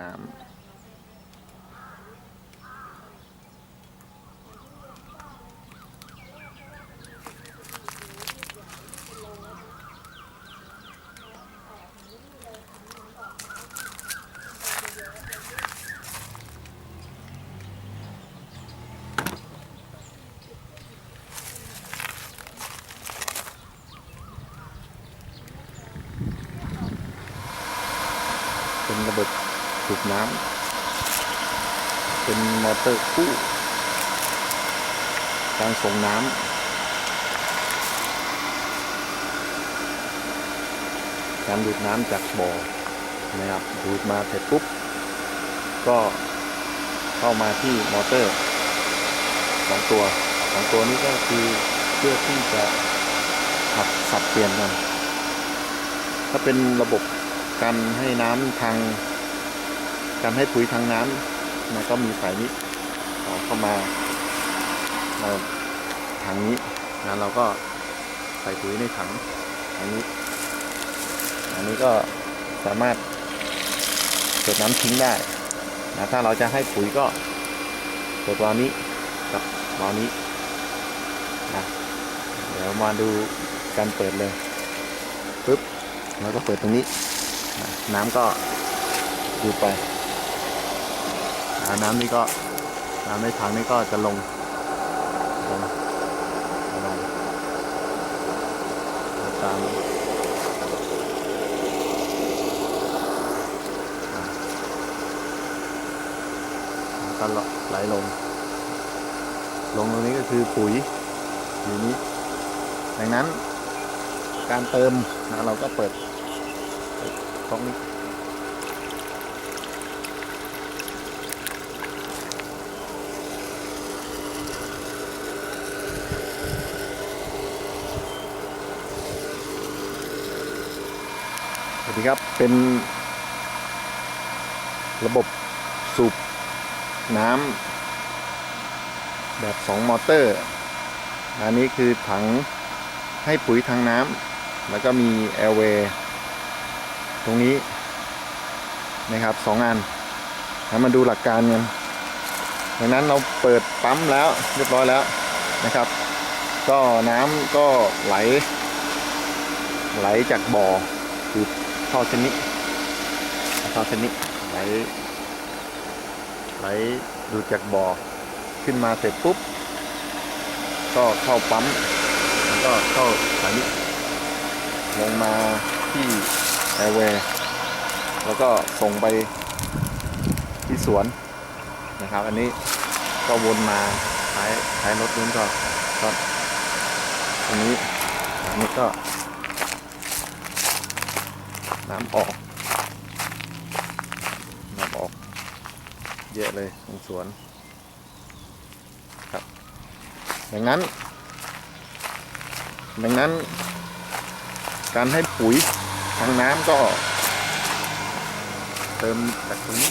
น้ำเป็นระบบ สูบน้ำเป็นมอเตอร์คู่ การส่งน้ำการดูดน้ำจากบ่อนะครับดูดมาเสร็จปุ๊บ ก็เข้ามาที่มอเตอร์สองตัวสองตัวนี้ก็คือเพื่อที่จะขับสับเปลี่ยนกัน ถ้าเป็นระบบการให้น้ำทาง การให้ปุ๋ยทางน้ำนะก็มีสายนี้ต่อเข้ามาเราถังนี้นะเราก็ใส่ปุ๋ยในถังอันนี้ อันนี้ก็สามารถเกิดน้ำทิ้งได้นะถ้าเราจะให้ปุ๋ยก็เปิดวาล์วนี้กับวาล์วนี้นะเดี๋ยวมาดูการเปิดเลยปึ๊บแล้วก็เปิดตรงนี้ น้ำก็ดูไปาน้ำนี่ก็น้ำในถังนี่ก็จะลงลงลงตามก็ไหลลง ลงตรงนี้ก็คือปุ๋ยอยู่นี้ ดังนั้นการเติมนะเราก็เปิดเปิดตรงนี้ วัสดีครับเป็นระบบสูบน้ำแบบ 2 มอเตอร์ อันนี้คือถังให้ปุ๋ยทางน้ำแล้วก็มีแอร์เวย์ตรงนี้นะครับสองอันแล้วมาดูหลักการกันดังนั้นเราเปิดปั๊มแล้วเรียบร้อยแล้วนะครับ ก็น้ำก็ไหล ไหลจากบ่อคือ ท่อเส้นนี้ท่อเส้นนี้ไหลไหลดูดจากบ่อขึ้นมาเสร็จปุ๊บ ก็เข้าปั๊มแล้วก็เข้าสายนี้ลงมาที่แอร์เวย์แล้วก็ส่งไปที่สวนนะครับ อันนี้ก็วนมาท้ายท้ายรถนู้นก็ก็ตรงนี้อันนี้ก็ น้ำออก น้ำออก เยอะเลยของสวนครับ ดังนั้น ดังนั้น การให้ปุ๋ยทางน้ำก็ เติมจากตรงนี้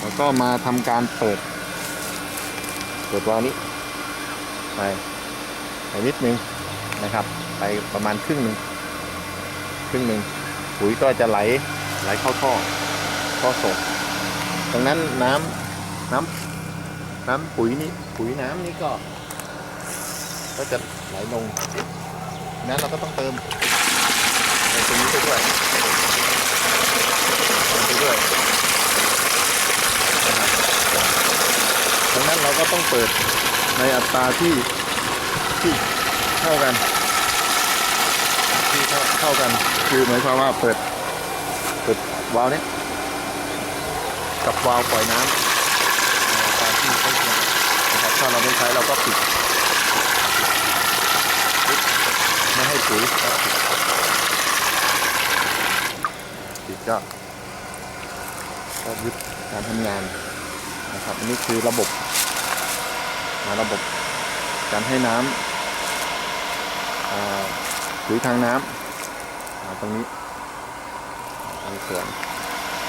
แล้วก็มาทำการเปิด เปิดวาล์วนี้ไปไปนิดนึงนะครับ ไปประมาณครึ่งหนึ่ง ครึ่งหนึ่งปุ๋ยก็จะไหลไหลเข้าท่อก็ส่งดังนั้นน้ำน้ำน้ำปุ๋ยนี่ปุ๋ยน้ำนี่ก็ ก็จะไหลลงนั้นเราก็ต้องเติมในตรงนี้ไปด้วยเติมไปด้วยนะครับดังนั้นเราก็ต้องเปิดในอัตราที่ที่เท่ากันที่ เท่ากันคือหมายความว่าเปิดเปิดวาล์วเนี้ยกับวาล์วปล่อยน้ำตราที่ใกล้เคียงนะครับถ้าเราไม่ใช้เราก็ปิดปิดไม่ให้ปุ๋ยก็ปิดปิดก็ก็หยุดการทำงานนะครับอันนี้คือระบบนะระบบการให้น้ำอ่าปุ๋ยทางน้ำ ตรงนี้ทางสวน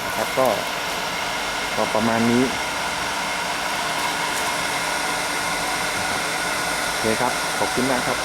นะครับก็ก็ประมาณนี้นะครับโอเคครับ ขอบคุณมากครับ